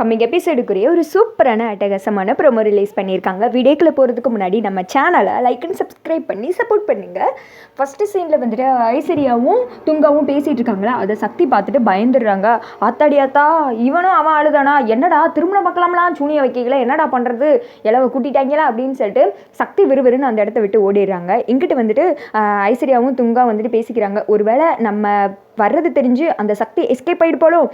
Coming எபிசோடுக்குரிய ஒரு சூப்பரான அட்டகாசமான ப்ரொமோ ரிலீஸ் பண்ணியிருக்காங்க. வீடியோக்குள்ளே போகிறதுக்கு முன்னாடி நம்ம சேனலை லைக் அண்ட் சப்ஸ்கிரைப் பண்ணி சப்போர்ட் பண்ணுங்கள் ஃபஸ்ட்டு சீனில் வந்துட்டு ஐஸ்வர்யாவும் துங்காவும் பேசிகிட்டு இருக்காங்களா? அதை சக்தி பார்த்துட்டு பயந்துடுறாங்க. ஆத்தாடியாத்தா இவனும் அவன் அழுதானா என்னடா திருமணம் பார்க்கலாம்லாம் சூனிய வைக்கல என்னடா பண்ணுறது இலவ கூட்டிட்டாங்களா? அப்படின்னு சொல்லிட்டு சக்தி விறுவிறுன்னு அந்த இடத்த விட்டு ஓடிடுறாங்க. இங்கிட்டு வந்துட்டு ஐஸ்வர்யாவும் துங்கா வந்துட்டு பேசிக்கிறாங்க. ஒருவேளை நம்ம வர்றது தெரிஞ்சு அந்த சக்தி எஸ்கேப் ஆகிட்டு போலும்.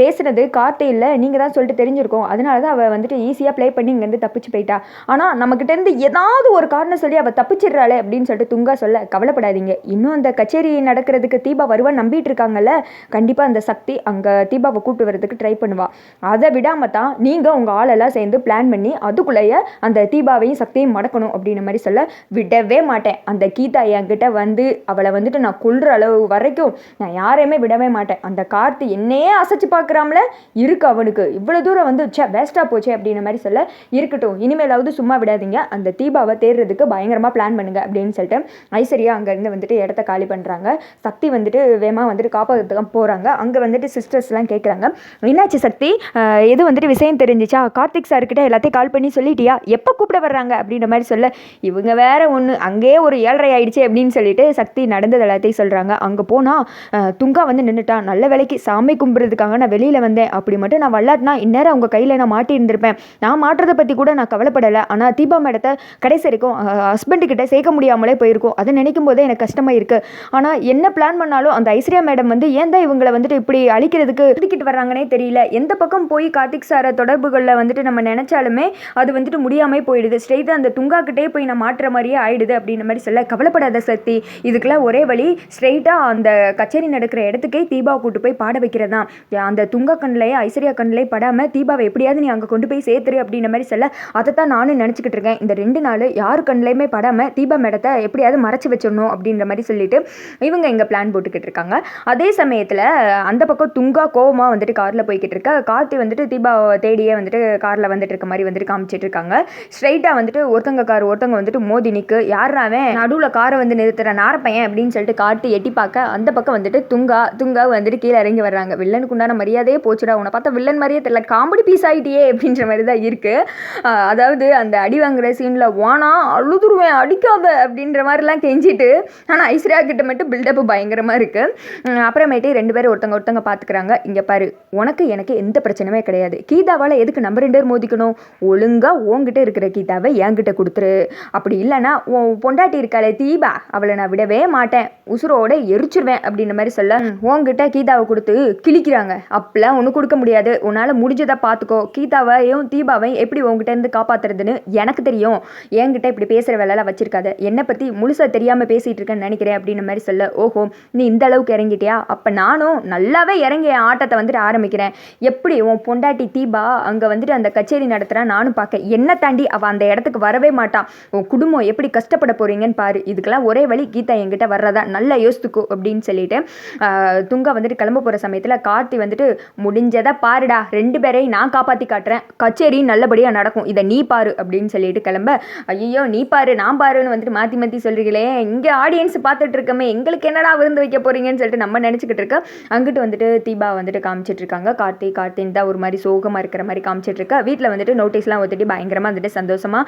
பேசுனது கார்த்தே இல்லை நீங்கள் தான் சொல்லிட்டு தெரிஞ்சிருக்கோம். அதனால தான் அவள் வந்துட்டு ஈஸியாக ப்ளே பண்ணி இங்கேருந்து தப்பிச்சு போயிட்டா. ஆனால் நம்மக்கிட்டேருந்து ஏதாவது ஒரு காரணம் சொல்லி அவள் தப்பிச்சிடுறாளே அப்படின்னு சொல்லிட்டு துங்கா சொல்ல கவலைப்படாதீங்க. இன்னும் அந்த கச்சேரி நடக்கிறதுக்கு தீபா வருவா நம்பிட்டு இருக்காங்கல்ல கண்டிப்பாக அந்த சக்தி அங்கே தீபாவை கூப்பிட்டு வரதுக்கு ட்ரை பண்ணுவா. அதை விடாமல் தான் நீங்கள் உங்கள் ஆளெல்லாம் சேர்ந்து பிளான் பண்ணி அதுக்குள்ளேயே அந்த தீபாவையும் சக்தியும் மடக்கணும் அப்படின்ற மாதிரி சொல்ல விடவே மாட்டேன். அந்த கீதா என்கிட்ட வந்து அவளை வந்துட்டு நான் கொல்ற அளவு வரைக்கும் நான் யாரையுமே விடவே மாட்டேன். அந்த கார்த்தி என்னையே அசைச்சு பார்க்குறாமல? இருக்கு அவனுக்கு. இவ்வளோ தூரம் வந்து சே வேஸ்ட்டாக போச்சே அப்படின்ற மாதிரி சொல்ல இருக்கட்டும் இனிமேலாவது சும்மா விடாதீங்க. அந்த தீபாவை தேடுறதுக்கு பயங்கரமாக பிளான் பண்ணுங்க அப்படின்னு சொல்லிட்டு ஐஸ்வர்யா அங்கேருந்து வந்துட்டு இடத்த காலி பண்ணுறாங்க சக்தி வந்துட்டு வேகமாக வந்துட்டு காப்பாற்றுறதுக்கு போகிறாங்க அங்கே வந்துட்டு சிஸ்டர்ஸ்லாம் கேட்குறாங்க என்னாச்சு சக்தி? எது வந்துட்டு விஷயம் தெரிஞ்சிச்சா? கார்த்திக் சார்கிட்ட எல்லாத்தையும் கால் பண்ணி சொல்லிட்டியா? எப்போ கூப்பிட வர்றாங்க அப்படின்ற மாதிரி சொல்ல இவங்க வேற ஒன்று அங்கேயே ஒரு ஏழரை ஆயிடுச்சு அப்படின்னு சொல்லிட்டு சக்தி நடந்தது எல்லாத்தையும் சொல்கிறாங்க அங்கே போனால் துங்கா வந்து நின்றுட்டா நல்ல வேலைக்கு சாமி கும்பிட்றதுக்காக நான் வெளியில் வந்தேன். அப்படி மட்டும் நான் வல்லாட்டினா இந்நேரம் அவங்க கையில் நான் மாட்டியிருந்திருப்பேன். நான் மாட்டுறதை பற்றி கூட நான் கவலைப்படலை. ஆனால் தீபா மேடத்தை கடைசி வரைக்கும் ஹஸ்பண்டுக்கிட்ட சேர்க்க முடியாமலே போயிருக்கும். அதை நினைக்கும் போதே எனக்கு கஷ்டமாக இருக்குது ஆனால் என்ன பிளான் பண்ணாலும் அந்த ஐஸ்வர்யா மேடம் வந்து ஏன் தான் இவங்களை வந்துட்டு இப்படி அழிக்கிறதுக்கு ஒதுக்கிட்டு வர்றாங்கன்னே தெரியல. எந்த பக்கம் போய் கார்த்திக் சாரை தொடர்புகளில் வந்துட்டு நம்ம நினச்சாலுமே அது வந்துட்டு முடியாமல் போயிடுது. ஸ்ட்ரெயிட்டாக அந்த துங்காக்கிட்டே போய் நான் மாட்டுற மாதிரியே ஆயிடுது அப்படின்ற மாதிரி சொல்ல கவலைப்படாத சக்தி. இதுக்கெல்லாம் ஒரே வழி ஸ்ட்ரெயிட்டாக அந்த கச்சேரி நடக்கிற இடத்துக்கே தீபாவை கூட்டு போய் பாட வைக்கிறதா? அந்த துங்கா கண்ணிலேயே ஐஸ்வர்யா கண்ணிலே படாமல் தீபாவை எப்படியாவது நீ அங்கே கொண்டு போய் சேர்த்துரு அப்படின்ற மாதிரி சொல்ல அதை தான் நானும் நினச்சிக்கிட்டு இருக்கேன். இந்த ரெண்டு நாள் யார் கண்ணிலையுமே படாமல் தீபா மேடத்தை எப்படியாவது மறைச்சி வச்சிடணும் அப்படின்ற மாதிரி சொல்லிட்டு இவங்க இங்கே பிளான் போட்டுக்கிட்டு இருக்காங்க. அதே சமயத்தில் அந்த பக்கம் துங்கா கோவமாக வந்துட்டு காரில் போய்கிட்டு இருக்க. கார்த்தி வந்துட்டு தீபாவை தேடியே வந்துட்டு காரில் வந்துட்டு இருக்க மாதிரி வந்துட்டு காமிச்சிட்டு இருக்காங்க. ஸ்ட்ரைட்டாக வந்துட்டு ஒருத்தங்க கார் ஒருத்தங்க வந்துட்டு மோதி நிற்கு யாராவன் நடுவில் காரை வந்து நிறுத்துற நாரப்பையன் அப்படின்னு சொல்லிட்டு காட்டு எட்டி பார்க்க அந்த பக்கம் வந்துட்டு துங்கா துங்கா வந்துட்டு கீழே இறங்கி வர்றாங்க. வில்லனுக்கு உண்டான மரியாதையே போச்சுடா உன்னை பார்த்தா வில்லன் மாதிரியே தெரியல. காமெடி பீஸ் ஆகிட்டியே அப்படின்ற மாதிரி தான் இருக்குது அதாவது அந்த அடி வாங்குற சீனில் வானா அழுதுருவேன் அடிக்காத அப்படின்ற மாதிரிலாம் கெஞ்சிட்டு ஆனால் ஐஸ்வர்யா கிட்ட மட்டும் பில்டப் பயங்கரமாக இருக்குது அப்புறமேட்டு ரெண்டு பேரும் ஒருத்தங்க ஒருத்தங்க பார்த்துக்கிறாங்க இங்கே பாரு உனக்கு எனக்கு எந்த பிரச்சனையுமே கிடையாது. கீதாவால் எதுக்கு நம்ம ரெண்டு பேர் மோதிக்கணும்? ஒழுங்காக உன்கிட்ட இருக்கிற கீதாவை என்கிட்ட கொடுத்துரு. அப்படி இல்லைன்னா உன் பொண்டாட்டி இருக்காளே தீபா அவளை நான் விடவே மாட்டேன். உசுரோட எரிச்சிருவேன் அப்படின்ற மாதிரி சொல்ல "ம், உன்கிட்ட கீதாவை கொடுத்து கிழிக்கிறாங்க. அப்பெல்லாம் ஒன்றும் கொடுக்க முடியாது. உன்னால் முடிஞ்சதை பார்த்துக்கோ கீதாவையும் தீபாவையும் எப்படி உன்கிட்ட இருந்து காப்பாத்துறதுன்னு எனக்கு தெரியும். என்கிட்ட இப்படி பேசுகிற வேலையெல்லாம் வச்சிருக்காத. என்னை பற்றி முழுசாக தெரியாமல் பேசிகிட்டு இருக்கேன்னு நினைக்கிறேன் அப்படின்ற மாதிரி சொல்ல ஓஹோ நீ இந்த அளவுக்கு இறங்கிட்டியா? அப்போ நானும் நல்லாவே இறங்கி ஆட்டத்தை வந்துட்டு ஆரம்பிக்கிறேன். எப்படி உன் பொண்டாட்டி தீபா அங்கே வந்துட்டு அந்த கச்சேரி நடத்துகிறா நானும் பார்க்க என்ன தாண்டி அவள் அந்த இடத்துக்கு வரவே மாட்டான் உன் குடும்பம் எப்படி கஷ்டப்பட போகிறீங்கன்னு பாரு. இதுக்கெல்லாம் ஒரே வழி கீதா என்கிட்ட வர்றதா. நல்லா யோசித்துக்கோ அப்படின்னு சொல்லிட்டு துங்கா வந்துட்டு கிளம்ப போகிற சமயத்தில் கார்த்தி வந்துட்டு முடிஞ்சதை பாருடா ரெண்டு பேரையும் நான் காப்பாற்றி காட்டுறேன். கச்சேரி நல்லபடியாக நடக்கும். இதை நீ பாரு அப்படின்னு சொல்லிட்டு கிளம்ப. ஐயோ நீ பாரு நான் பாருன்னு வந்துட்டு மாற்றி மாற்றி சொல்கிறீங்களே இங்கே ஆடியன்ஸ் பார்த்துட்டு இருக்கமே. எங்களுக்கு என்னடா விருந்து வைக்க போகிறீங்கன்னு சொல்லிட்டு நம்ம நினச்சிக்கிட்டு இருக்க. அங்கிட்டு வந்துட்டு தீபா வந்துட்டு காமிச்சிட்டு இருக்காங்க. கார்த்தி கார்த்தின்னு தான் ஒரு மாதிரி சோகமாக இருக்கிற மாதிரி காமிச்சிட்டு இருக்கா. வீட்டில் வந்துட்டு நோட்டீஸ்லாம் ஒத்துட்டு பயங்கரமாக வந்துட்டு சந்தோஷமாக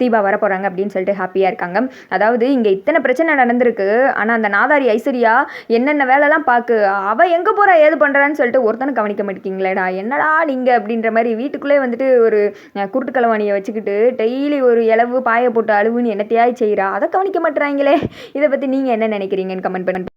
தீபா வர போகிறாங்க அப்படின்னு சொல்லிட்டு ஹாப்பியாக இருக்காங்க. அதாவது இங்கே இத்தனை பிரச்சனை நடந்திருக்கு. ஆனால் அந்த நாதாரி ஐஸ்வர்யா என்னென்ன வேலைலாம் பார்க்கு அவள் எங்கே போகிறா ஏது பண்ணுறான்னு சொல்லிட்டு ஒருத்தனை கவனிக்க மாட்டேங்கிங்களேடா என்னடா நீங்கள் அப்படின்ற மாதிரி வீட்டுக்குள்ளே வந்துட்டு ஒரு குருட்டு கலவாணியை வச்சுக்கிட்டு டெய்லி ஒரு இலவு பாய போட்டு அழுவுன்னு என்னத்தையாய் செய்கிறா அதை கவனிக்க மாட்டுறாங்களே. இதை பற்றி நீங்கள் என்ன நினைக்கிறீங்கன்னு கமெண்ட் பண்ணி